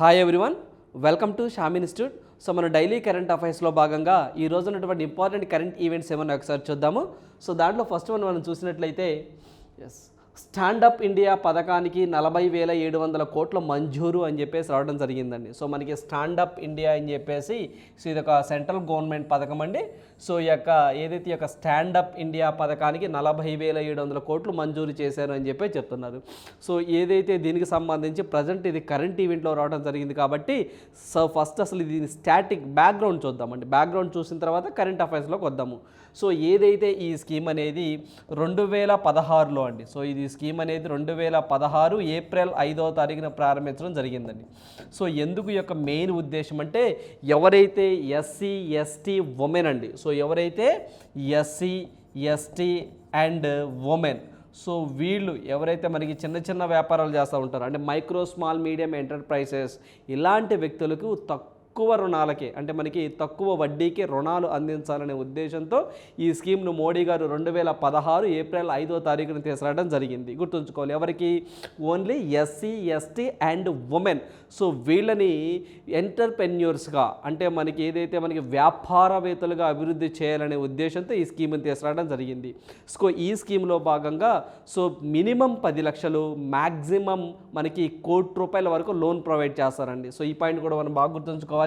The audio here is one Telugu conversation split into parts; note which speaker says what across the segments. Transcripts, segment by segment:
Speaker 1: Hi everyone welcome to Sham institute so మన డైలీ కరెంట్ అఫైర్స్లో భాగంగా ఈ రోజు ఉన్నటువంటి ఇంపార్టెంట్ కరెంట్ ఈవెంట్స్ ఏమన్నా ఒకసారి చూద్దాము. సో దాంట్లో ఫస్ట్ వన్ మనం చూసినట్లయితే ఎస్ స్టాండప్ ఇండియా పథకానికి నలభై వేల ఏడు వందల కోట్ల మంజూరు అని చెప్పేసి రావడం జరిగిందండి. సో మనకి స్టాండప్ ఇండియా అని చెప్పేసి సో ఇది ఒక సెంట్రల్ గవర్నమెంట్ పథకం అండి. సో ఈ యొక్క ఏదైతే ఈ యొక్క స్టాండప్ ఇండియా పథకానికి నలభై వేల ఏడు వందల కోట్లు మంజూరు చేశారు అని చెప్పి చెప్తున్నారు. సో ఏదైతే దీనికి సంబంధించి ప్రజెంట్ ఇది కరెంట్ ఈవెంట్లో రావడం జరిగింది కాబట్టి సో ఫస్ట్ అసలు దీని స్టాటిక్ బ్యాక్గ్రౌండ్ చూద్దామండి. బ్యాక్గ్రౌండ్ చూసిన తర్వాత కరెంట్ అఫైర్స్లోకి వద్దాము. సో ఏదైతే ఈ స్కీమ్ అనేది రెండు వేల పదహారులో అండి. సో ఇది స్కీమ్ అనేది రెండు వేల పదహారు ఏప్రిల్ ఐదో తారీఖున ప్రారంభించడం జరిగిందండి. సో ఎందుకు యొక్క మెయిన్ ఉద్దేశం అంటే ఎవరైతే ఎస్సీ ఎస్టీ ఉమెన్ అండి సో సో ఎవరైతే SC ST and women so వీళ్ళు ఎవరైతే మనకి చిన్న చిన్న వ్యాపారాలు చేస్తూ ఉంటారో అంటే మైక్రో స్మాల్ మీడియం ఎంటర్ప్రైజెస్ ఇలాంటి వ్యక్తులకు తక్కువ తక్కువ రుణాలకి అంటే మనకి తక్కువ వడ్డీకి రుణాలు అందించాలనే ఉద్దేశంతో ఈ స్కీమ్ను మోడీ గారు రెండు వేల పదహారు ఏప్రిల్ ఐదో తారీఖున తీసుకురావడం జరిగింది. గుర్తుంచుకోవాలి ఎవరికి? Only SC ST and women. So వీళ్ళని ఎంటర్ప్రెన్యూర్స్గా అంటే మనకి ఏదైతే మనకి వ్యాపారవేత్తలుగా అభివృద్ధి చేయాలనే ఉద్దేశంతో ఈ స్కీమ్ని తీసుకురావడం జరిగింది. సో ఈ స్కీమ్లో భాగంగా సో మినిమం పది లక్షలు మ్యాక్సిమం మనకి కోటి రూపాయల వరకు లోన్ ప్రొవైడ్ చేస్తారండి. సో ఈ పాయింట్ కూడా మనం బాగా గుర్తుంచుకోవాలి.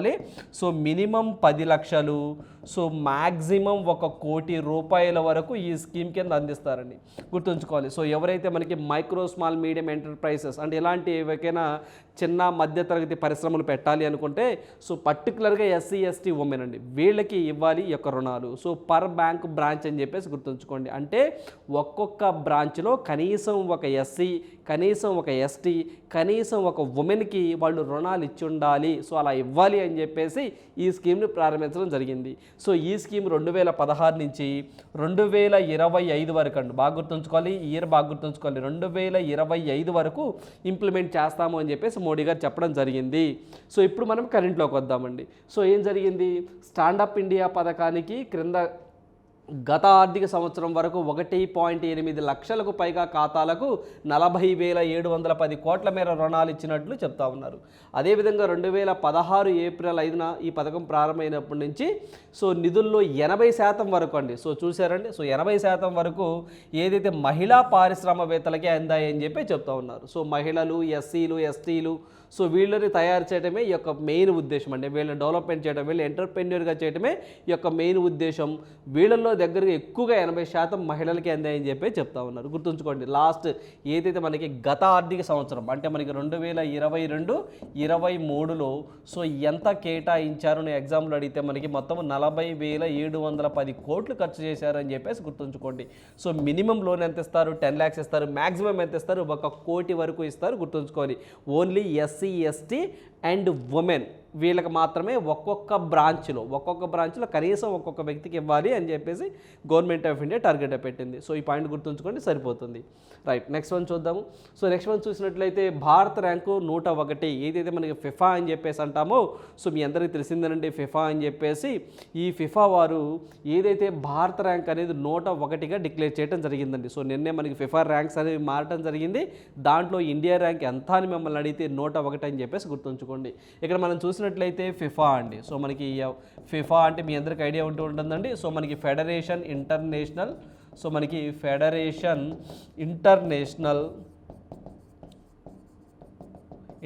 Speaker 1: సో మినిమం పది లక్షలు సో మ్యాక్సిమం ఒక కోటి రూపాయల వరకు ఈ స్కీమ్ కింద అందిస్తారండి. గుర్తుంచుకోవాలి. సో ఎవరైతే మనకి మైక్రో స్మాల్ మీడియం ఎంటర్ప్రైజెస్ అంటే ఇలాంటి ఏవైనా చిన్న మధ్యతరగతి పరిశ్రమలు పెట్టాలి అనుకుంటే సో పర్టికులర్గా ఎస్సీ ఎస్టీ ఉమెన్ అండి వీళ్ళకి ఇవ్వాలి ఈ యొక్క రుణాలు. సో పర్ బ్యాంక్ బ్రాంచ్ అని చెప్పేసి గుర్తుంచుకోండి. అంటే ఒక్కొక్క బ్రాంచ్లో కనీసం ఒక ఎస్సీ కనీసం ఒక ఎస్టీ కనీసం ఒక ఉమెన్కి వాళ్ళు రుణాలు ఇచ్చి ఉండాలి. సో అలా ఇవ్వాలి అని చెప్పేసి ఈ స్కీమ్ని ప్రారంభించడం జరిగింది. సో ఈ స్కీమ్ రెండు వేల పదహారు నుంచి రెండు వేల ఇరవై ఐదు వరకు అండి. బాగా గుర్తుంచుకోవాలి. ఈ ఇయర్ బాగా గుర్తుంచుకోవాలి. రెండు వేల ఇరవై ఐదు వరకు ఇంప్లిమెంట్ చేస్తాము అని చెప్పేసి మోడీ గారు చెప్పడం జరిగింది. సో ఇప్పుడు మనం కరెంట్లోకి వద్దామండి. సో ఏం జరిగింది? స్టాండప్ ఇండియా పథకానికి క్రింద గత ఆర్థిక సంవత్సరం వరకు ఒకటి పాయింట్ ఎనిమిది లక్షలకు పైగా ఖాతాలకు నలభై వేల ఏడు వందల పది కోట్ల మేర రుణాలు ఇచ్చినట్లు చెప్తా ఉన్నారు. అదేవిధంగా రెండు వేల పదహారు ఏప్రిల్ ఐదున ఈ పథకం ప్రారంభమైనప్పటి నుంచి సో నిధుల్లో ఎనభై శాతం వరకు అండి. సో చూసారండి సో ఎనభై శాతం వరకు ఏదైతే మహిళా పారిశ్రామవేత్తలకే అందాయని చెప్పి చెప్తా ఉన్నారు. సో మహిళలు ఎస్సీలు ఎస్టీలు సో వీళ్ళని తయారు చేయడమే ఈ యొక్క మెయిన్ ఉద్దేశం అండి. వీళ్ళని డెవలప్మెంట్ చేయడం వీళ్ళు ఎంటర్ప్రెన్యూర్గా చేయడమే ఈ యొక్క మెయిన్ ఉద్దేశం. వీళ్ళల్లో దగ్గరగా ఎక్కువగా ఎనభై శాతం మహిళలకి అందాయని చెప్పి చెప్తా ఉన్నారు. గుర్తుంచుకోండి లాస్ట్ ఏదైతే మనకి గత ఆర్థిక సంవత్సరం అంటే మనకి రెండు వేల ఇరవై రెండు ఇరవై మూడులో సో ఎంత కేటాయించారు అని ఎగ్జామ్లో అడిగితే మనకి మొత్తం నలభై వేల ఏడు వందల పది కోట్లు ఖర్చు చేశారని చెప్పేసి గుర్తుంచుకోండి. సో మినిమం లోన్ ఎంత ఇస్తారు? టెన్ ల్యాక్స్ ఇస్తారు. మ్యాక్సిమం ఎంత ఇస్తారు? ఒక కోటి వరకు ఇస్తారు. గుర్తుంచుకోవాలి only SC ST and women వీళ్ళకి మాత్రమే ఒక్కొక్క బ్రాంచ్లో ఒక్కొక్క బ్రాంచ్లో కనీసం ఒక్కొక్క వ్యక్తికి ఇవ్వాలి అని చెప్పేసి గవర్నమెంట్ ఆఫ్ ఇండియా టార్గెట్ పెట్టింది. సో ఈ పాయింట్ గుర్తుంచుకోండి సరిపోతుంది. రైట్ నెక్స్ట్ వన్ చూద్దాము. సో నెక్స్ట్ వన్ చూసినట్లయితే భారత్ ర్యాంకు నూట ఒకటి. ఏదైతే మనకి ఫిఫా అని చెప్పేసి అంటామో సో మీ అందరికీ తెలిసిందేనండి ఫిఫా అని చెప్పేసి ఈ ఫిఫా వారు ఏదైతే భారత ర్యాంక్ అనేది నూట ఒకటిగా డిక్లేర్ చేయడం జరిగిందండి. సో నిన్నే మనకి ఫిఫా ర్యాంక్స్ అనేవి మారటం జరిగింది. దాంట్లో ఇండియా ర్యాంక్ ఎంత అని మిమ్మల్ని అడిగితే నూట ఒకటి అని చెప్పేసి గుర్తుంచుకోండి. ఇక్కడ మనం చూసినట్లయితే ఫిఫా అండి. సో మనకి ఫిఫా అంటే మీ అందరికి ఐడియా ఉంటూ ఉంటుందండి. సో మనకి ఫెడరేషన్ ఇంటర్నేషనల్ సో మనకి ఫెడరేషన్ ఇంటర్నేషనల్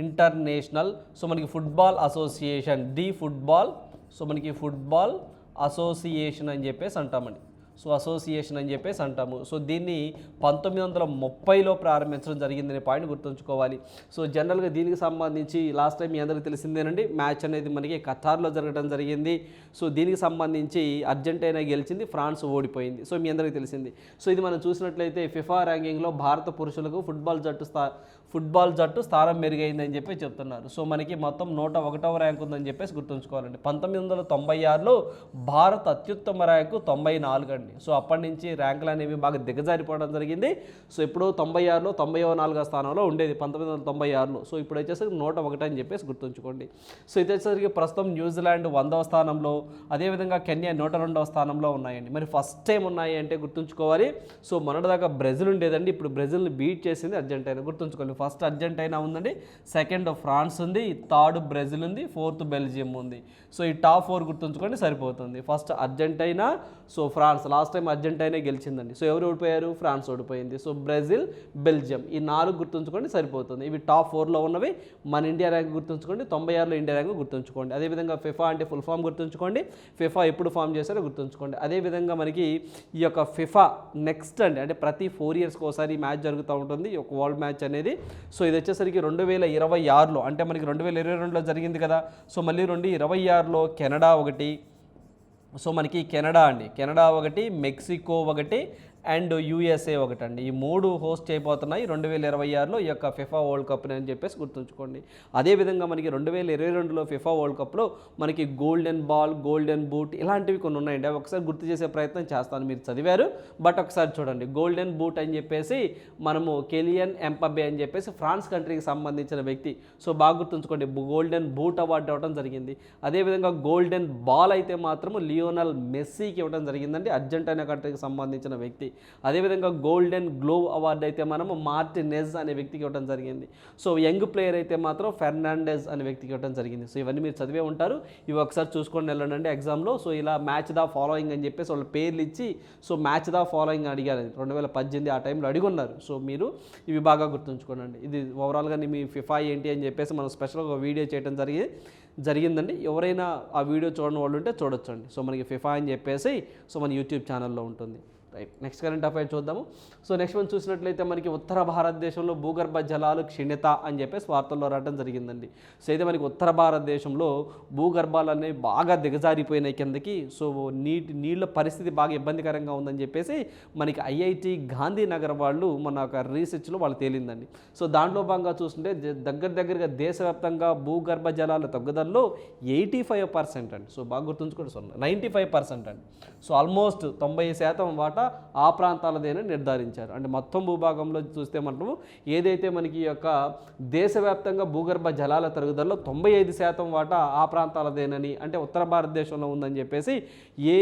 Speaker 1: ఇంటర్నేషనల్ సో మనకి football association the football so మనకి ఫుట్బాల్ అసోసియేషన్ అని చెప్పేసి అంటామండి. సో అసోసియేషన్ అని చెప్పేసి అంటాము. సో దీన్ని పంతొమ్మిది వందల ముప్పైలో ప్రారంభించడం జరిగిందనే పాయింట్ గుర్తుంచుకోవాలి. సో జనరల్గా దీనికి సంబంధించి లాస్ట్ టైం మీ అందరికీ తెలిసిందేనండి మ్యాచ్ అనేది మనకి ఖతార్లో జరగడం జరిగింది. సో దీనికి సంబంధించి అర్జెంటీనా గెలిచింది ఫ్రాన్స్ ఓడిపోయింది. సో మీ అందరికీ తెలిసింది. సో ఇది మనం చూసినట్లయితే ఫిఫా ర్యాంకింగ్లో భారత పురుషులకు ఫుట్బాల్ జట్టు స్థా ఫుట్బాల్ జట్టు స్థానం మెరుగైందని చెప్పి చెప్తున్నారు. సో మనకి మొత్తం నూట ఒకటవ ర్యాంక్ ఉందని చెప్పేసి గుర్తుంచుకోవాలండి. పంతొమ్మిది వందల తొంభై ఆరులో భారత్ అత్యుత్తమ ర్యాంకు తొంభై నాలుగు అండి. సో అప్పటి నుంచి ర్యాంకులు అనేవి బాగా దిగజారిపోవడం జరిగింది. సో ఇప్పుడు తొంభై ఆరులో తొంభై నాలుగో స్థానంలో ఉండేది పంతొమ్మిది వందల తొంభై ఆరులో. సో ఇప్పుడు వచ్చేసరికి నూట ఒకటి అని చెప్పేసి గుర్తుంచుకోండి. సో ఇది వచ్చేసరికి ప్రస్తుతం న్యూజిలాండ్ వందవ స్థానంలో అదేవిధంగా కెన్యా నూట రెండవ స్థానంలో ఉన్నాయండి. మరి ఫస్ట్ టైం ఉన్నాయి అంటే గుర్తుంచుకోవాలి. సో మొన్నటిదాకా బ్రెజిల్ ఉండేదండి. ఇప్పుడు బ్రెజిల్ని బీట్ చేసింది అర్జెంటీనా గుర్తుంచుకోండి. ఫస్ట్ అర్జెంటైనా ఉందండి సెకండ్ ఫ్రాన్స్ ఉంది థర్డ్ బ్రెజిల్ ఉంది ఫోర్త్ బెల్జియం ఉంది. సో ఈ టాప్ ఫోర్ గుర్తుంచుకోండి సరిపోతుంది. First Argentina so France last time Argentina గెలిచిందండి. So ఎవరు ఓడిపోయారు? ఫ్రాన్స్ ఓడిపోయింది. So Brazil Belgium. ఈ నాలుగు గుర్తుంచుకోండి సరిపోతుంది. ఇవి టాప్ ఫోర్లో ఉన్నవి. మన ఇండియా ర్యాంక్ గుర్తుంచుకోండి. తొంభై ఆరులో ఇండియా ర్యాంక్ గుర్తుంచుకోండి. అదేవిధంగా ఫిఫా అంటే ఫుల్ ఫామ్ గుర్తుంచుకోండి. ఫిఫా ఎప్పుడు ఫామ్ చేశారో గుర్తుంచుకోండి. అదేవిధంగా మనకి ఈ యొక్క ఫిఫా నెక్స్ట్ అండి. అంటే ప్రతి ఫోర్ ఇయర్స్కి ఒకసారి మ్యాచ్ జరుగుతూ ఉంటుంది. ఈ వరల్డ్ మ్యాచ్ అనేది. సో ఇది వచ్చేసరికి రెండు వేల ఇరవై ఆరులో. అంటే మనకి రెండు వేల ఇరవై రెండులో జరిగింది కదా. సో మళ్ళీ రెండు ఇరవై ఆరులో కెనడా ఒకటి సో మనకి కెనడా అండి. కెనడా ఒకటి మెక్సికో ఒకటి అండ్ యూఎస్ఏ ఒకటండి. ఈ మూడు హోస్ట్ చేయబోతున్నాయి రెండు వేల ఇరవై ఆరులో ఈ యొక్క ఫిఫా వరల్డ్ కప్ అని చెప్పేసి గుర్తుంచుకోండి. అదేవిధంగా మనకి రెండు వేల ఇరవై రెండులో ఫిఫా వరల్డ్ కప్లో మనకి గోల్డెన్ బాల్ గోల్డెన్ బూట్ ఇలాంటివి కొన్ని ఉన్నాయండి. అవి ఒకసారి గుర్తు చేసే ప్రయత్నం చేస్తాను. మీరు చదివారు బట్ ఒకసారి చూడండి. గోల్డెన్ బూట్ అని చెప్పేసి మనము కెలియన్ ఎంపబే అని చెప్పేసి ఫ్రాన్స్ కంట్రీకి సంబంధించిన వ్యక్తి. సో బాగా గుర్తుంచుకోండి. గోల్డెన్ బూట్ అవార్డు ఇవ్వడం జరిగింది. అదేవిధంగా గోల్డెన్ బాల్ అయితే మాత్రము లియోనల్ మెస్సీకి ఇవ్వడం జరిగిందండి. అర్జెంటీనా కంట్రీకి సంబంధించిన వ్యక్తి. అదేవిధంగా గోల్డెన్ గ్లోవ్ అవార్డు అయితే మనము మార్టినెజ్ అనే వ్యక్తికి ఇవ్వడం జరిగింది. సో యంగ్ ప్లేయర్ అయితే మాత్రం ఫెర్నాండెజ్ అనే వ్యక్తికి ఇవ్వడం జరిగింది. సో ఇవన్నీ మీరు చదివే ఉంటారు. ఇవి ఒకసారి చూసుకొని వెళ్ళండి ఎగ్జామ్లో సో ఇలా మ్యాచ్ దా ఫాలోయింగ్ అని చెప్పేసి వాళ్ళ పేర్లు ఇచ్చి సో మ్యాచ్ దా ఫాలోయింగ్ అడిగారు. రెండు వేల పద్దెనిమిది ఆ టైంలో అడిగున్నారు. సో మీరు ఇవి బాగా గుర్తుంచుకోనండి. ఇది ఓవరాల్గా మీ ఫిఫా ఏంటి అని చెప్పేసి మనం స్పెషల్గా ఒక వీడియో చేయడం జరిగింది జరిగిందండి. ఎవరైనా ఆ వీడియో చూడని వాళ్ళు ఉంటే చూడొచ్చండి. సో మనకి ఫిఫా అని చెప్పేసి సో మన యూట్యూబ్ ఛానల్లో ఉంటుంది. రైట్ నెక్స్ట్ కరెంట్ అఫైర్ చూద్దాము. సో నెక్స్ట్ మనం చూసినట్లయితే మనకి ఉత్తర భారతదేశంలో భూగర్భ జలాలు క్షీణత అని చెప్పేసి వార్తల్లో రావడం జరిగిందండి. సో అయితే మనకి ఉత్తర భారతదేశంలో భూగర్భాలు అనేవి బాగా దిగజారిపోయినాయి కిందకి. సో నీటి నీళ్ళ పరిస్థితి బాగా ఇబ్బందికరంగా ఉందని చెప్పేసి మనకి ఐఐటి గాంధీనగర్ వాళ్ళు మన ఒక రీసెర్చ్లో వాళ్ళు తేలిందండి. సో దాంట్లో భాగంగా చూస్తుంటే దగ్గర దగ్గరగా దేశవ్యాప్తంగా భూగర్భ జలాల తగ్గుదలలో ఎయిటీ ఫైవ్ పర్సెంట్ అండి. సో బాగా గుర్తుంచుకోండి సో నైంటీ ఫైవ్ పర్సెంట్ అండి. సో ఆల్మోస్ట్ తొంభై శాతం వాటా ఆ ప్రాంతాలదేనని నిర్ధారించారు. అంటే మొత్తం భూభాగంలో చూస్తే మనము ఏదైతే మనకి ఈ యొక్క దేశవ్యాప్తంగా భూగర్భ జలాల తరుగుదలలో తొంభై ఐదు శాతం వాటా ఆ ప్రాంతాలదేనని అంటే ఉత్తర భారతదేశంలో ఉందని చెప్పేసి ఏ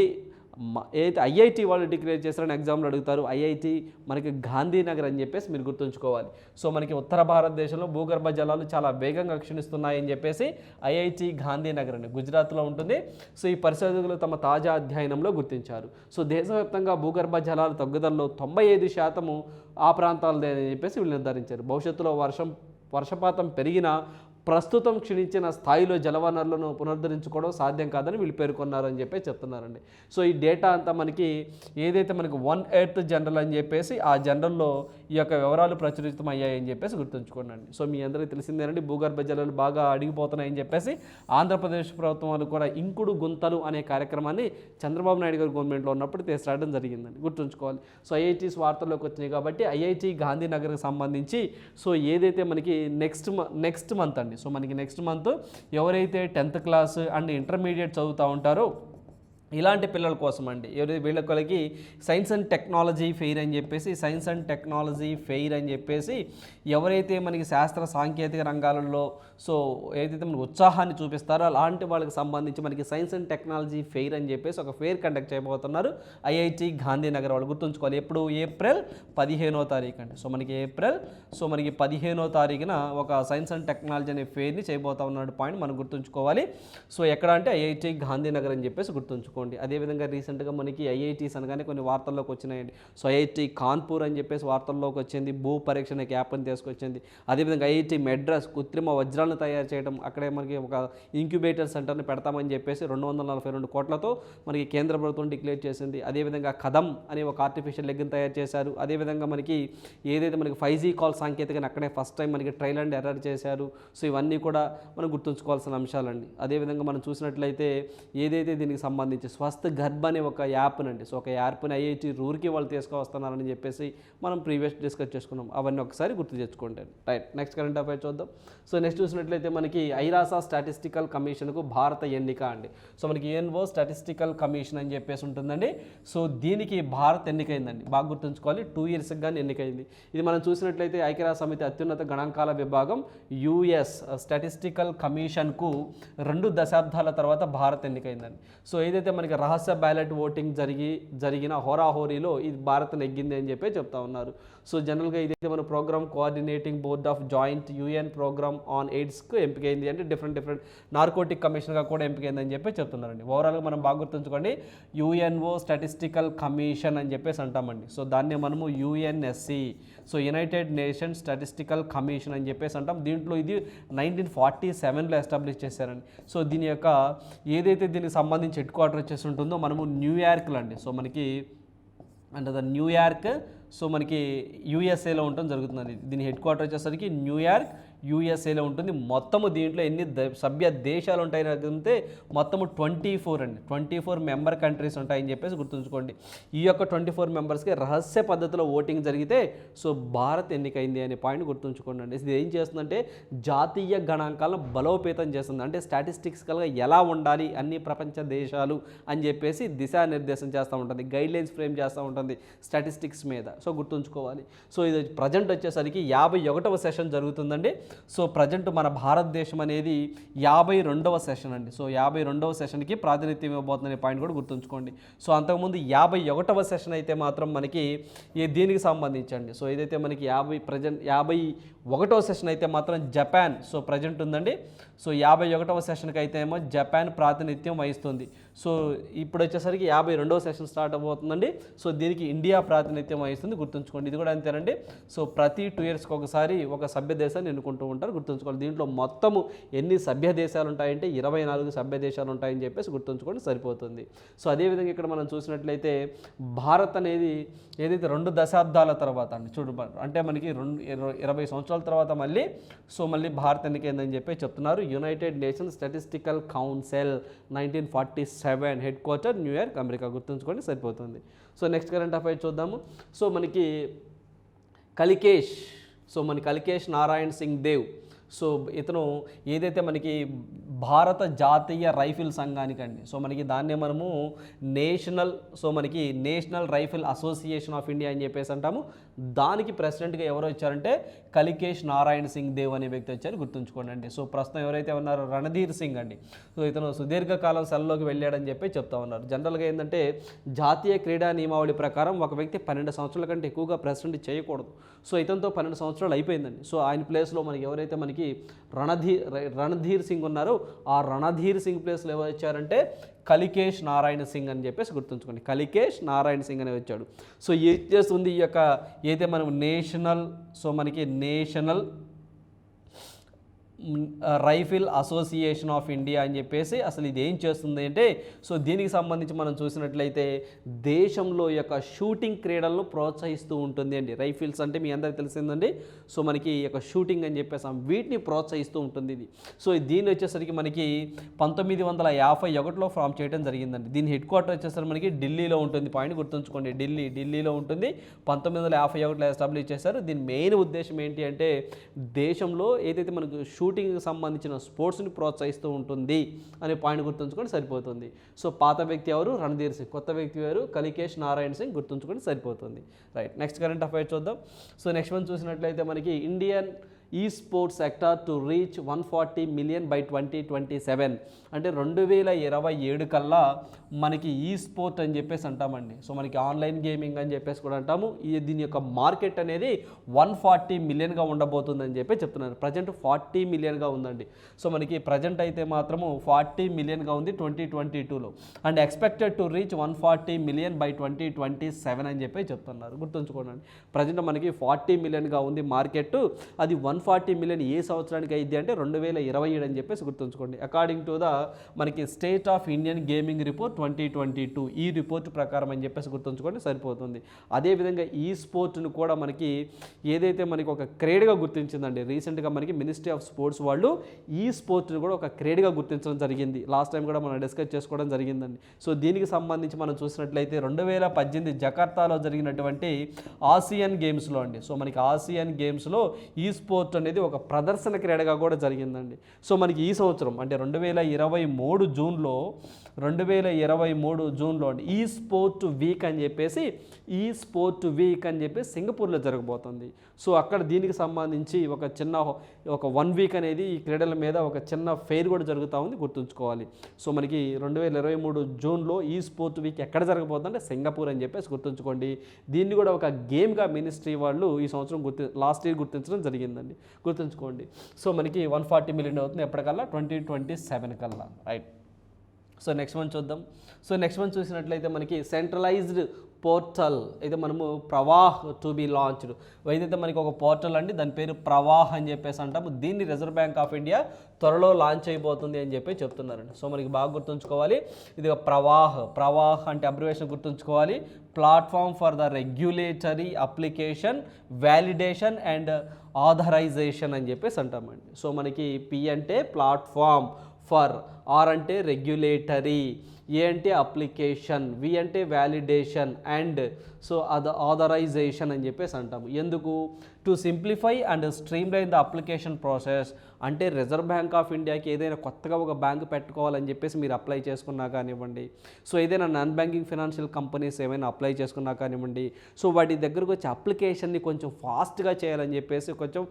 Speaker 1: ఏదైతే ఐఐటి వాళ్ళు డిక్లేర్ చేస్తారని ఎగ్జామ్లో అడుగుతారు ఐఐటి మనకి గాంధీనగర్ అని చెప్పేసి మీరు గుర్తుంచుకోవాలి. సో మనకి ఉత్తర భారతదేశంలో భూగర్భ జలాలు చాలా వేగంగా క్షీణిస్తున్నాయని చెప్పేసి ఐఐటి గాంధీనగర్ అని గుజరాత్లో ఉంటుంది. సో ఈ పరిశోధకులు తమ తాజా అధ్యయనంలో గుర్తించారు. సో దేశవ్యాప్తంగా భూగర్భ జలాలు తగ్గుదలలో తొంభై ఐదు శాతము ఆ ప్రాంతాలదే అని చెప్పేసి వీళ్ళు నిర్ధారించారు. భవిష్యత్తులో వర్షం వర్షపాతం పెరిగినా ప్రస్తుతం క్షీణించిన స్థాయిలో జలవనరులను పునరుద్ధరించుకోవడం సాధ్యం కాదని వీళ్ళు పేర్కొన్నారని చెప్పి చెప్తున్నారండి. సో ఈ డేటా అంతా మనకి ఏదైతే మనకి వన్ ఎయిత్ జనరల్ అని చెప్పేసి ఆ జనరల్లో ఈ యొక్క వివరాలు ప్రచురితం అయ్యాయని చెప్పేసి గుర్తుంచుకోండి. సో మీ అందరికీ తెలిసిందేనండి భూగర్భ జలాలు బాగా అడిగిపోతున్నాయని చెప్పేసి ఆంధ్రప్రదేశ్ ప్రభుత్వం వాళ్ళు కూడా ఇంకుడు గుంతలు అనే కార్యక్రమాన్ని చంద్రబాబు నాయుడు గారు గవర్నమెంట్లో ఉన్నప్పుడు తీసుకురావడం జరిగిందండి. గుర్తుంచుకోవాలి. సో ఐఐటీస్ వార్తల్లోకి వచ్చినాయి కాబట్టి ఐఐటి గాంధీనగర్కి సంబంధించి సో ఏదైతే మనకి నెక్స్ట్ నెక్స్ట్ మంత్ అండి. సో మనకి నెక్స్ట్ మంత్ ఎవరైతే టెన్త్ క్లాస్ అండ్ ఇంటర్మీడియట్ చదువుతూ ఉంటారో ఇలాంటి పిల్లల కోసం అండి. ఎవరి సైన్స్ అండ్ టెక్నాలజీ ఫెయిర్ అని చెప్పేసి సైన్స్ అండ్ టెక్నాలజీ ఫెయిర్ అని చెప్పేసి ఎవరైతే మనకి శాస్త్ర సాంకేతిక రంగాలలో సో ఏదైతే మనకి ఉత్సాహాన్ని చూపిస్తారో అలాంటి వాళ్ళకి సంబంధించి మనకి సైన్స్ అండ్ టెక్నాలజీ ఫెయిర్ అని చెప్పేసి ఒక ఫెయిర్ కండక్ట్ చేయబోతున్నారు. ఐఐటి గాంధీనగర్ వాళ్ళు గుర్తుంచుకోవాలి. ఎప్పుడు? ఏప్రిల్ పదిహేనో తారీఖు అండి. సో మనకి ఏప్రిల్ సో మనకి పదిహేనో తారీఖున ఒక సైన్స్ అండ్ టెక్నాలజీ అనే ఫెయిర్ని చేయబోతా ఉన్నాడు పాయింట్ మనం గుర్తుంచుకోవాలి. సో ఎక్కడ అంటే ఐఐటి గాంధీనగర్ అని చెప్పేసి గుర్తుంచుకోండి. అదేవిధంగా రీసెంట్గా మనకి ఐఐటీస్ అనగానే కొన్ని వార్తల్లోకి వచ్చినాయండి. సో ఐఐటి కాన్పూర్ అని చెప్పేసి వార్తల్లోకి వచ్చింది. భూ పరీక్షణ యాప్ అని తీసుకొచ్చింది. అదేవిధంగా ఐఐటి మెడ్రాస్ కృత్రిమ వజ్రాలను తయారు చేయడం అక్కడే మనకి ఒక ఇంక్యుబేటర్ సెంటర్ని పెడతామని చెప్పేసి రెండు వందల నలభై రెండు కోట్లతో మనకి కేంద్ర ప్రభుత్వం డిక్లేర్ చేసింది. అదేవిధంగా కదం అనే ఒక ఆర్టిఫిషియల్ లెగ్ని తయారు చేశారు. అదేవిధంగా మనకి ఏదైతే మనకి ఫైవ్ జీ కాల్ సాంకేతికని అక్కడే ఫస్ట్ టైం మనకి ట్రైల్ అండ్ ఎర్రర్ చేశారు. సో ఇవన్నీ కూడా మనం గుర్తుంచుకోవాల్సిన అంశాలండి. అదేవిధంగా మనం చూసినట్లయితే ఏదైతే దీనికి సంబంధించి స్వస్థ గర్భ అనే ఒక యాప్నండి. సో ఒక యాప్ని ఐఐటి రూర్కి వాళ్ళు తీసుకువస్తున్నారని చెప్పేసి మనం ప్రీవియస్ డిస్కస్ చేసుకున్నాం. అవన్నీ ఒకసారి గుర్తు తెచ్చుకోండి. రైట్ నెక్స్ట్ కరెంట్ అఫైర్ చూద్దాం. సో నెక్స్ట్ చూసినట్లయితే మనకి ఐరాసా స్టాటిస్టికల్ కమిషన్కు భారత ఎన్నిక అండి. సో మనకి ఏఎన్ఓ స్టాటిస్టికల్ కమిషన్ అని చెప్పేసి ఉంటుందండి. సో దీనికి భారత్ ఎన్నికైందండి. బాగా గుర్తుంచుకోవాలి. టూ ఇయర్స్కి కానీ ఎన్నికైంది. ఇది మనం చూసినట్లయితే ఐక్యరాజ్య సమితి అత్యున్నత గణాంకాల విభాగం యుఎస్ స్టాటిస్టికల్ కమిషన్కు రెండు దశాబ్దాల తర్వాత భారత్ ఎన్నికైందండి. సో ఏదైతే మనకి రహస్య బ్యాలెట్ ఓటింగ్ జరిగి జరిగిన హోరాహోరీలో ఇది భారత్ నెగ్గింది అని చెప్పి చెప్తా ఉన్నారు. సో జనరల్గా ఇదైతే మన programme coordinating board of joint UN programme on ఎయిడ్స్కు ఎంపికైంది. అంటే డిఫరెంట్ డిఫరెంట్ నార్కోటిక్ కమిషన్గా కూడా ఎంపికైందని చెప్పి చెప్తున్నారండి. ఓవరాల్గా మనం బాగా గుర్తుంచుకోండి యుఎన్ఓ స్టాటిస్టికల్ కమిషన్ అని చెప్పేసి అంటామండి. సో దాన్ని మనము UNSC so united nations statistical commission అని చెప్పేసి అంటాం. దీంట్లో ఇది నైన్టీన్ ఫార్టీ సెవెన్లో ఎస్టాబ్లిష్ చేశారని సో దీని యొక్క ఏదైతే దీనికి సంబంధించి హెడ్ క్వార్టర్ వచ్చేసి ఉంటుందో మనము న్యూయార్క్లో అండి. సో మనకి అంటే ద న్యూయార్క్ సో మనకి యూఎస్ఏలో ఉండటం జరుగుతుందండి. దీని హెడ్ క్వార్టర్ వచ్చేసరికి న్యూయార్క్ యూఎస్ఏలో ఉంటుంది. మొత్తము దీంట్లో ఎన్ని ద- సభ్య దేశాలు ఉంటాయని అడిగితే మొత్తము ట్వంటీ ఫోర్ అండి. ట్వంటీ ఫోర్ మెంబర్ కంట్రీస్ ఉంటాయని చెప్పేసి గుర్తుంచుకోండి. ఈ యొక్క ట్వంటీ ఫోర్ మెంబర్స్కి రహస్య పద్ధతిలో ఓటింగ్ జరిగితే సో భారత్ ఎన్నికైంది అనే పాయింట్ గుర్తుంచుకోండి అండి. ఇది ఏం చేస్తుందంటే జాతీయ గణాంకాలను బలోపేతం చేస్తుంది. అంటే స్టాటిస్టిక్స్కల్గా ఎలా ఉండాలి అన్ని ప్రపంచ దేశాలు అని చెప్పేసి దిశానిర్దేశం చేస్తూ ఉంటుంది. గైడ్లైన్స్ ఫ్రేమ్ చేస్తూ ఉంటుంది స్టాటిస్టిక్స్ మీద. సో గుర్తుంచుకోవాలి. సో ఇది ప్రజెంట్ వచ్చేసరికి యాభై ఒకటవ సెషన్ జరుగుతుందండి. సో ప్రజెంట్ మన భారతదేశం అనేది యాభై రెండవ సెషన్ అండి. సో యాభై రెండవ సెషన్కి ప్రాతినిధ్యం ఇవ్వబోతుందనే పాయింట్ కూడా గుర్తుంచుకోండి. సో అంతకుముందు యాభై ఒకటవ సెషన్ అయితే మాత్రం మనకి ఏ దీనికి సంబంధించండి. సో ఏదైతే మనకి యాభై ప్రజెంట్ యాభై ఒకటవ సెషన్ అయితే మాత్రం జపాన్ సో ప్రజెంట్ ఉందండి. సో యాభై ఒకటవ సెషన్కి అయితే ఏమో జపాన్ ప్రాతినిధ్యం వహిస్తుంది. సో ఇప్పుడు వచ్చేసరికి యాభై రెండవ సెషన్ స్టార్ట్ అవబోతుందండి సో దీనికి ఇండియా ప్రాతినిధ్యం వహిస్తుంది. గుర్తుంచుకోండి. ఇది కూడా అంతేనండి. సో ప్రతి టూ ఇయర్స్కి ఒకసారి ఒక సభ్య దేశాన్ని ఎన్నుకుంటూ ఉంటారు. గుర్తుంచుకోండి. దీంట్లో మొత్తము ఎన్ని సభ్య దేశాలు ఉంటాయంటే ఇరవై నాలుగు సభ్య దేశాలు ఉంటాయని చెప్పేసి గుర్తుంచుకోండి. సరిపోతుంది. సో అదేవిధంగా ఇక్కడ మనం చూసినట్లయితే భారత్ అనేది ఏదైతే రెండు దశాబ్దాల తర్వాత అండి చూడు అంటే మనకి రెండు ఇరవై- సంవత్సరాల తర్వాత మళ్ళీ సో మళ్ళీ భారత్ ఎన్నికైందని చెప్పి చెప్తున్నారు. United nations statistical council nineteen forty seven headquarter New York America గుర్తుంచుకోండి సరిపోతుంది. సో నెక్స్ట్ కరెంట్ అఫైర్ చూద్దాము. సో మనకి కలికేష్ సో మన కలికేష్ నారాయణ్ సింగ్ దేవ్. సో ఇతను ఏదైతే మనకి భారత జాతీయ రైఫిల్ సంఘానికండి సో మనకి దాన్నే మనము నేషనల్ సో మనకి national rifle association of India అని చెప్పేసి అంటాము. దానికి ప్రెసిడెంట్గా ఎవరు వచ్చారంటే కలికేష్ నారాయణ సింగ్ దేవ్ అనే వ్యక్తి వచ్చారు గుర్తుంచుకోండి అండి. సో ప్రస్తుతం ఎవరైతే ఉన్నారో రణధీర్ సింగ్ అండి. సో ఇతను సుదీర్ఘకాలం సెలవులోకి వెళ్ళాడని చెప్పి చెప్తా ఉన్నారు. జనరల్గా ఏంటంటే జాతీయ క్రీడా నియమావళి ప్రకారం ఒక వ్యక్తి పన్నెండు సంవత్సరాల కంటే ఎక్కువగా ప్రెసిడెంట్ చేయకూడదు. సో ఇతనితో పన్నెండు సంవత్సరాలు అయిపోయిందండి. సో ఆయన ప్లేస్లో మనకి ఎవరైతే మనకి రణధీర్ రణధీర్ సింగ్ ఉన్నారు. ఆ రణధీర్ సింగ్ ప్లేస్లో ఎవరు వచ్చారంటే కలికేష్ నారాయణ సింగ్ అని చెప్పేసి గుర్తుంచుకోండి. కలికేష్ నారాయణ సింగ్ అని వచ్చాడు. సో ఏం చేస్తుంది ఈ యొక్క ఏదైతే మనం నేషనల్ సో మనకి national rifle association of India అని చెప్పేసి అసలు ఇది ఏం చేస్తుంది అంటే సో దీనికి సంబంధించి మనం చూసినట్లయితే దేశంలో యొక్క షూటింగ్ క్రీడలను ప్రోత్సహిస్తూ ఉంటుంది అండి. రైఫిల్స్ అంటే మీ అందరికీ తెలిసిందండి. సో మనకి ఈ యొక్క షూటింగ్ అని చెప్పేసాం వీటిని ప్రోత్సహిస్తూ ఉంటుంది ఇది. సో దీని వచ్చేసరికి మనకి పంతొమ్మిది వందల యాభై ఒకటిలో ఫామ్ చేయడం జరిగిందండి. దీని హెడ్ క్వార్టర్ వచ్చేసరికి మనకి ఢిల్లీలో ఉంటుంది. పాయింట్ గుర్తుంచుకోండి ఢిల్లీ ఢిల్లీలో ఉంటుంది. పంతొమ్మిది వందల యాభై ఒకటిలో ఎస్టాబ్లిష్ చేశారు. దీని మెయిన్ ఉద్దేశం ఏంటి అంటే దేశంలో ఏదైతే మనకు షూటింగ్కి సంబంధించిన స్పోర్ట్స్ని ప్రోత్సహిస్తూ ఉంటుంది అనే పాయింట్ గుర్తుంచుకొని సరిపోతుంది. సో పాత వ్యక్తి ఎవరు? రణధీర్ సింగ్. కొత్త వ్యక్తి ఎవరు? కలికేష్ నారాయణ సింగ్ గుర్తుంచుకొని సరిపోతుంది. రైట్ నెక్స్ట్ కరెంట్ అఫైర్ చూద్దాం. సో నెక్స్ట్ వన్ చూసినట్లయితే మనకి Indian esports sector to reach one forty million by twenty twenty seven అంటే రెండు వేల ఇరవై ఏడు కల్లా మనకి ఈ స్పోర్ట్ అని చెప్పేసి అంటామండి. సో మనకి ఆన్లైన్ గేమింగ్ అని చెప్పేసి కూడా అంటాము. ఈ దీని యొక్క మార్కెట్ అనేది వన్ ఫార్టీ మిలియన్గా ఉండబోతుందని చెప్పి చెప్తున్నారు. ప్రజెంట్ ఫార్టీ మిలియన్గా ఉందండి. సో మనకి ప్రజెంట్ అయితే మాత్రము ఫార్టీ మిలియన్గా ఉంది ట్వంటీ ట్వంటీ టూలో and expected to reach one forty million by twenty twenty seven అని చెప్పి చెప్తున్నారు. గుర్తుంచుకోండి. ప్రజెంట్ మనకి ఫార్టీ మిలియన్గా ఉంది మార్కెట్ అది వన్ ఫార్టీ మిలియన్ ఏ సంవత్సరానికి అయింది అంటే రెండు వేల ఇరవై ఏడు అని చెప్పేసి గుర్తుంచుకోండి. అకార్డింగ్ టు ద మనకి state of Indian gaming report twenty twenty two ఈ రిపోర్ట్ ప్రకారం అని చెప్పేసి గుర్తుంచుకోండి సరిపోతుంది. అదేవిధంగా ఈ స్పోర్ట్ను కూడా మనకి ఏదైతే మనకి ఒక క్రీడగా గుర్తించిందండి రీసెంట్గా మనకి మినిస్ట్రీ ఆఫ్ స్పోర్ట్స్ వాళ్ళు ఈ స్పోర్ట్ని కూడా ఒక క్రీడగా గుర్తించడం జరిగింది. లాస్ట్ టైం కూడా మనం డిస్కస్ చేసుకోవడం జరిగిందండి. సో దీనికి సంబంధించి మనం చూసినట్లయితే రెండు వేల పద్దెనిమిది జకార్తాలో జరిగినటువంటి ఆసియన్ గేమ్స్లో అండి. సో మనకి ఆసియన్ గేమ్స్లో ఈ స్పోర్ట్ అనేది ఒక ప్రదర్శన క్రీడగా కూడా జరిగిందండి. సో మనకి ఈ సంవత్సరం అంటే రెండు వేల ఇరవై మూడు జూన్లో రెండు వేల ఇరవై ఇరవై మూడు జూన్లో ఈ స్పోర్ట్ వీక్ అని చెప్పేసి ఈ స్పోర్ట్ వీక్ అని చెప్పేసి సింగపూర్లో జరగబోతుంది. సో అక్కడ దీనికి సంబంధించి ఒక చిన్న ఒక వన్ వీక్ అనేది ఈ క్రీడల మీద ఒక చిన్న ఫెయిర్ కూడా జరుగుతూ ఉంది గుర్తుంచుకోవాలి. సో మనకి రెండు వేల ఇరవై మూడు జూన్లో ఈ స్పోర్ట్ వీక్ ఎక్కడ జరగబోతుందంటే సింగపూర్ అని చెప్పేసి గుర్తుంచుకోండి. దీన్ని కూడా ఒక గేమ్గా మినిస్ట్రీ వాళ్ళు ఈ సంవత్సరం గుర్తి లాస్ట్ ఇయర్ గుర్తించడం జరిగిందండి. గుర్తుంచుకోండి. సో మనకి వన్ ఫార్టీ మిలియన్ అవుతుంది ఎప్పటికల్లా? ట్వంటీ ట్వంటీ సెవెన్ కల్లా. రైట్. సో నెక్స్ట్ వన్ చూద్దాం. సో నెక్స్ట్ వన్ చూసినట్లయితే మనకి సెంట్రలైజ్డ్ పోర్టల్ అయితే మనము ప్రవాహ్ టు బి లాంచ్డ్ ఏదైతే మనకి ఒక పోర్టల్ అండి దాని పేరు ప్రవాహ్ అని చెప్పేసి అంటాము. దీన్ని రిజర్వ్ బ్యాంక్ ఆఫ్ ఇండియా త్వరలో లాంచ్ అయిపోతుంది అని చెప్పి చెప్తున్నారండి. సో మనకి బాగా గుర్తుంచుకోవాలి. ఇది ఒక ప్రవాహ్ ప్రవాహ్ అంటే అబ్రివేషన్ గుర్తుంచుకోవాలి. Platform for the regulatory application validation and authorisation అని చెప్పేసి అంటామండి. సో మనకి పి అంటే ప్లాట్ఫామ్ ఫర్ ఆర్ అంటే రెగ్యులేటరీ ఏ అంటే అప్లికేషన్ వి అంటే వ్యాలిడేషన్ అండ్ సో అద ఆథరైజేషన్ అని చెప్పేసి అంటాము. ఎందుకు? To simplify and streamline the application process అంటే రిజర్వ్ బ్యాంక్ ఆఫ్ ఇండియాకి ఏదైనా కొత్తగా ఒక బ్యాంక్ పెట్టుకోవాలని చెప్పేసి మీరు అప్లై చేసుకున్నా కానివ్వండి. సో ఏదైనా నాన్ బ్యాంకింగ్ ఫినాన్షియల్ కంపెనీస్ ఏమైనా అప్లై చేసుకున్నా కానివ్వండి. సో వాటి దగ్గరకు వచ్చి అప్లికేషన్ని కొంచెం ఫాస్ట్గా చేయాలని చెప్పేసి కొంచెం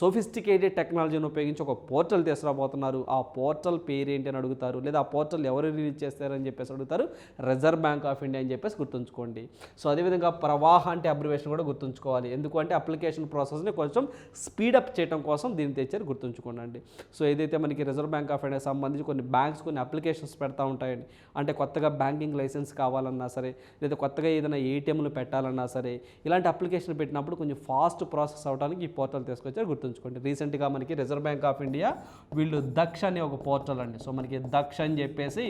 Speaker 1: సోఫిస్టికేటెడ్ టెక్నాలజీని ఉపయోగించి ఒక పోర్టల్ తీసుకురాబోతున్నారు. ఆ పోర్టల్ పేరు ఏంటి అని అడుగుతారు. లేదా ఆ పోర్టల్ ఎవరు రిలీజ్ చేస్తారని చెప్పేసి అడుగుతారు. రిజర్వ్ బ్యాంక్ ఆఫ్ ఇండియా అని చెప్పేసి గుర్తుంచుకోండి. సో అదేవిధంగా ప్రవాహ అంటే అబ్రివేషన్ కూడా గుర్తుంచుకోవాలి. ఎందుకంటే అప్లికేషన్ ప్రాసెస్ని కొంచెం స్పీడప్ చేయడం కోసం దీన్ని తెచ్చారు గుర్తుంచుకోండి సో ఏదైతే మనకి రిజర్వ్ బ్యాంక్ ఆఫ్ ఇండియా సంబంధించి కొన్ని బ్యాంక్స్ కొన్ని అప్లికేషన్స్ పెడతా ఉంటాయండి. అంటే కొత్తగా బ్యాంకింగ్ లైసెన్స్ కావాలన్నా సరే లేదా కొత్తగా ఏదైనా ఏటీఎంలు పెట్టాలన్నా సరే ఇలాంటి అప్లికేషన్ పెట్టినప్పుడు కొంచెం ఫాస్ట్ ప్రాసెస్ అవడానికి ఈ పోర్టల్ తీసుకొచ్చారు గుర్తుంచుకోండి. రీసెంట్గా మనకి రిజర్వ్ బ్యాంక్ ఆఫ్ ఇండియా వీళ్ళు దక్ష అనే ఒక పోర్టల్ అండి. సో మనకి దక్ష అని చెప్పేసి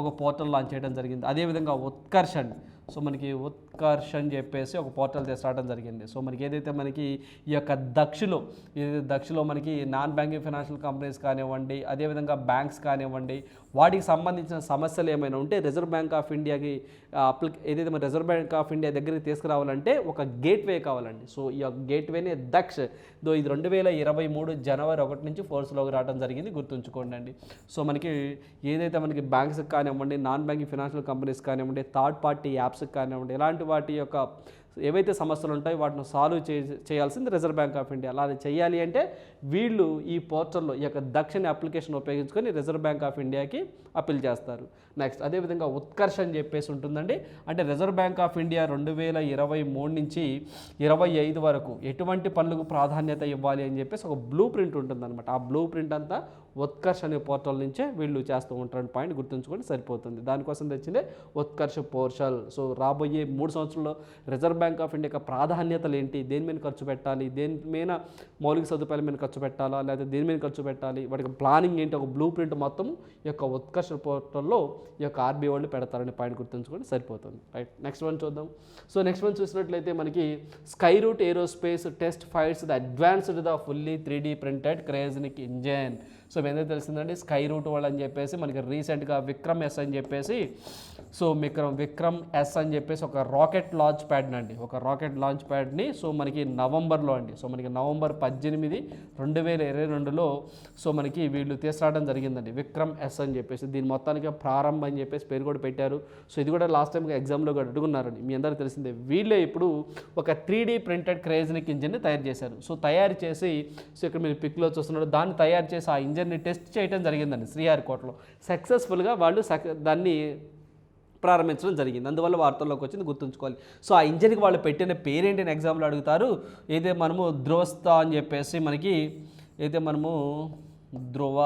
Speaker 1: ఒక పోర్టల్ లాంచ్ చేయడం జరిగింది. అదేవిధంగా ఉత్కర్ష్ అండి. సో మనకి ఉత్కర్ష్ అని చెప్పేసి ఒక పోర్టల్ తీసుకురావడం జరిగింది. సో మనకి ఏదైతే మనకి ఈ యొక్క దక్షిలో ఏదైతే దక్షిలో మనకి నాన్ బ్యాంకింగ్ ఫైనాన్షియల్ కంపెనీస్ కానివ్వండి అదేవిధంగా బ్యాంక్స్ కానివ్వండి వాటికి సంబంధించిన సమస్యలు ఏమైనా ఉంటే రిజర్వ్ బ్యాంక్ ఆఫ్ ఇండియాకి అప్లి ఏదైతే మన రిజర్వ్ బ్యాంక్ ఆఫ్ ఇండియా దగ్గరికి తీసుకురావాలంటే ఒక గేట్వే కావాలండి. సో ఈ యొక్క గేట్వేనే దక్ష్. దో ఇది రెండు వేల ఇరవై మూడు జనవరి ఒకటి నుంచి ఫోర్స్లోకి రావడం జరిగింది గుర్తుంచుకోండి అండి. సో మనకి ఏదైతే మనకి బ్యాంక్స్కి కానివ్వండి నాన్ బ్యాంకింగ్ ఫినాన్షియల్ కంపెనీస్ కానివ్వండి థర్డ్ పార్టీ యాప్స్కి కానివ్వండి ఇలాంటి వాటి యొక్క ఏవైతే సమస్యలు ఉంటాయో వాటిని సాల్వ్ చే చేయాల్సింది రిజర్వ్ బ్యాంక్ ఆఫ్ ఇండియా అలా చేయాలి అంటే వీళ్ళు ఈ పోర్టల్లో ఈ యొక్క దక్షిణ అప్లికేషన్ ఉపయోగించుకొని రిజర్వ్ బ్యాంక్ ఆఫ్ ఇండియాకి అప్పీల్ చేస్తారు. నెక్స్ట్ అదేవిధంగా ఉత్కర్ష అని చెప్పేసి ఉంటుందండి. అంటే రిజర్వ్ బ్యాంక్ ఆఫ్ ఇండియా రెండు వేల ఇరవై మూడు నుంచి ఇరవై ఐదు వరకు ఎటువంటి పనులకు ప్రాధాన్యత ఇవ్వాలి అని చెప్పేసి ఒక బ్లూ ప్రింట్ ఉంటుందన్నమాట. ఆ బ్లూ ప్రింట్ అంతా ఉత్కర్ష్ అనే పోర్టల్ నుంచే వీళ్ళు చేస్తూ ఉంటారని పాయింట్ గుర్తుంచుకొని సరిపోతుంది. దానికోసం తెచ్చిందే ఉత్కర్ష్ పోర్టల్. సో రాబోయే మూడు సంవత్సరాల్లో రిజర్వ్ బ్యాంక్ ఆఫ్ ఇండియా యొక్క ప్రాధాన్యతలు ఏంటి? దేని మీద ఖర్చు పెట్టాలి? దేని మీద మౌలిక సదుపాయాల మీద ఖర్చు పెట్టాలా? లేదా దేని మీద ఖర్చు పెట్టాలి? వాటికి ప్లానింగ్ ఏంటి? ఒక బ్లూ ప్రింట్ మొత్తం ఈ యొక్క ఉత్కర్ష పోర్టల్లో ఈ యొక్క ఆర్బీఐ వాళ్ళు పెడతారని పాయింట్ గుర్తుంచుకొని సరిపోతుంది. రైట్ నెక్స్ట్ వన్ చూద్దాం. సో నెక్స్ట్ వన్ చూసినట్లయితే మనకి Skyroot aerospace test fights the advanced the fully three D printed cryogenic engine so మీ తెలిసిందండి స్కై రూట్ వాళ్ళు అని చెప్పేసి మనకి రీసెంట్గా విక్రమ్ ఎస్ అని చెప్పేసి సో విక్రమ్ విక్రమ్ ఎస్ అని చెప్పేసి ఒక రాకెట్ లాంచ్ ప్యాడ్ని అండి. ఒక రాకెట్ లాంచ్ ప్యాడ్ని సో మనకి నవంబర్లో అండి. సో మనకి నవంబర్ పద్దెనిమిది రెండు వేల ఇరవై రెండులో సో మనకి వీళ్ళు తీసుకురావడం జరిగిందండి. విక్రమ్ ఎస్ అని చెప్పేసి. దీని మొత్తానికి ప్రారంభం అని చెప్పేసి పేరు కూడా పెట్టారు. సో ఇది కూడా లాస్ట్ టైం ఎగ్జామ్లో కూడా అడుగున్నారండి. మీ అందరికీ తెలిసిందే. వీళ్ళే ఇప్పుడు ఒక త్రీ డీ ప్రింటెడ్ క్రేజ్నిక్ ఇంజిన్ని తయారు చేశారు. సో తయారు చేసి సో ఇక్కడ మీరు పిక్లో చూస్తున్నారు. దాన్ని తయారు చేసి ఆ ఇంజన్ని టెస్ట్ చేయడం జరిగిందండి శ్రీహరికోటలో సక్సెస్ఫుల్గా వాళ్ళు సక్ దాన్ని ప్రారంభించడం జరిగింది. అందువల్ల వార్తల్లోకి వచ్చింది గుర్తుంచుకోవాలి. సో ఆ ఇంజన్కి వాళ్ళు పెట్టిన పేరేంటి అని ఎగ్జామ్లో అడుగుతారు. ఏదే మనము ధ్రువస్థ అని చెప్పేసి మనకి అయితే మనము ధ్రువ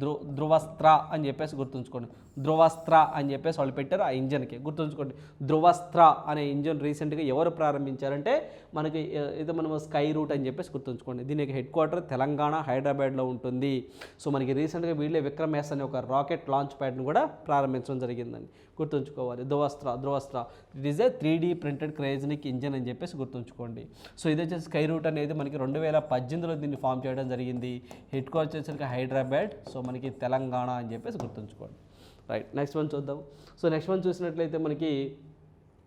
Speaker 1: ధ్రు ధ్రువస్త్ర అని చెప్పేసి గుర్తుంచుకోండి. ధ్రువస్త్ర అని చెప్పేసి వాళ్ళు పెట్టారు ఆ ఇంజన్కి. గుర్తుంచుకోండి. ధ్రువస్త్ర అనే ఇంజన్ రీసెంట్గా ఎవరు ప్రారంభించారంటే మనకి ఇది మనం స్కై రూట్ అని చెప్పేసి గుర్తుంచుకోండి. దీనికి హెడ్ క్వార్టర్ తెలంగాణ హైదరాబాద్లో ఉంటుంది. సో మనకి రీసెంట్గా వీళ్ళే విక్రమ్ ఎస్ అనే ఒక రాకెట్ లాంచ్ ప్యాడ్ను కూడా ప్రారంభించడం జరిగిందండి. గుర్తుంచుకోవాలి. Dhruvastra Dhruvastra. It is a three D printed cryogenic engine అని చెప్పేసి గుర్తుంచుకోండి. సో ఇది వచ్చేసి స్కై రూట్ అనేది మనకి రెండు వేల పద్దెనిమిదిలో దీన్ని ఫామ్ చేయడం జరిగింది. హెడ్ క్వార్టర్ వచ్చేసరికి హైదరాబాద్. సో మనకి తెలంగాణ అని చెప్పేసి గుర్తుంచుకోండి. రైట్ నెక్స్ట్ వన్ చూద్దాం. సో నెక్స్ట్ వన్ చూసినట్లయితే మనకి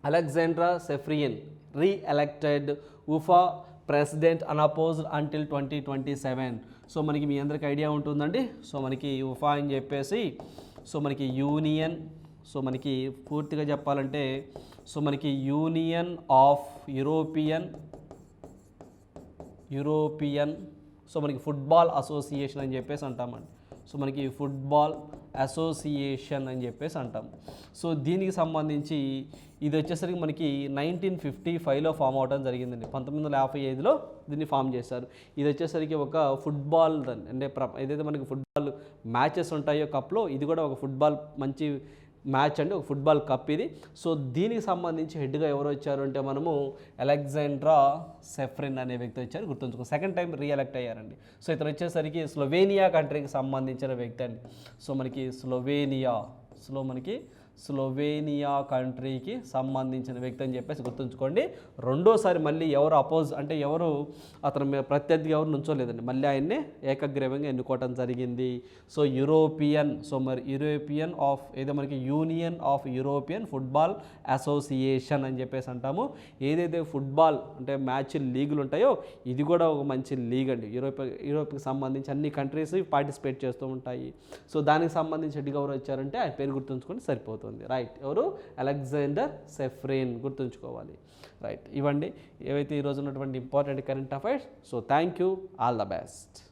Speaker 1: Aleksander Ceferin re elected UEFA president unopposed until twenty twenty seven so మనకి మీ అందరికి ఐడియా ఉంటుందండి. సో మనకి ఉఫా అని చెప్పేసి సో మనకి యూనియన్ సో మనకి పూర్తిగా చెప్పాలంటే సో మనకి union of European European so మనకి ఫుట్బాల్ అసోసియేషన్ అని చెప్పేసి అంటామండి. సో మనకి ఫుట్బాల్ అసోసియేషన్ అని చెప్పేసి అంటాం. సో దీనికి సంబంధించి ఇది వచ్చేసరికి మనకి నైన్టీన్ ఫిఫ్టీ ఫైవ్లో ఫామ్ అవడం జరిగిందండి. పంతొమ్మిది వందల యాభై ఐదులో దీన్ని ఫామ్ చేశారు. ఇది వచ్చేసరికి ఒక ఫుట్బాల్ అంటే ప్ర ఏదైతే మనకి ఫుట్బాల్ మ్యాచెస్ ఉంటాయో కప్లో ఇది కూడా ఒక ఫుట్బాల్ మంచి మ్యాచ్ అండి ఒక ఫుట్బాల్ కప్ ఇది. సో దీనికి సంబంధించి హెడ్గా ఎవరు వచ్చారు అంటే మనము అలెగ్జాండ్రా సెఫ్రిన్ అనే వ్యక్తి వచ్చారు గుర్తుంచుకో. సెకండ్ టైం రీఎలెక్ట్ అయ్యారండి. సో ఇతను వచ్చేసరికి స్లోవేనియా కంట్రీకి సంబంధించిన వ్యక్తి అండి. సో మనకి స్లోవేనియా స్లో మనకి స్లోవేనియా కంట్రీకి సంబంధించిన వ్యక్తి అని చెప్పేసి గుర్తుంచుకోండి. రెండోసారి మళ్ళీ ఎవరు అపోజ్ అంటే ఎవరు అతను మీద ఎవరు నుంచోలేదండి. మళ్ళీ ఆయన్ని ఏకగ్రీవంగా ఎన్నుకోవటం జరిగింది. సో యూరోపియన్ సో మరి యూరోపియన్ ఆఫ్ ఏదో మనకి union of European football association అని చెప్పేసి అంటాము. ఏదైతే ఫుట్బాల్ అంటే మ్యాచ్ లీగులు ఉంటాయో ఇది కూడా ఒక మంచి లీగ్ అండి. యూరోప్ యూరోప్కి సంబంధించి అన్ని కంట్రీస్ పార్టిసిపేట్ చేస్తూ ఉంటాయి. సో దానికి సంబంధించి హెడ్ ఎవరు వచ్చారంటే ఆయన పేరు గుర్తుంచుకొని సరిపోతుంది. రైట్ ఎవరు? అలెగ్జాండర్ సెఫ్రేన్ గుర్తుంచుకోవాలి. రైట్ ఇవ్వండి. ఏవైతే ఈరోజు ఉన్నటువంటి important current affairs so thank you all the best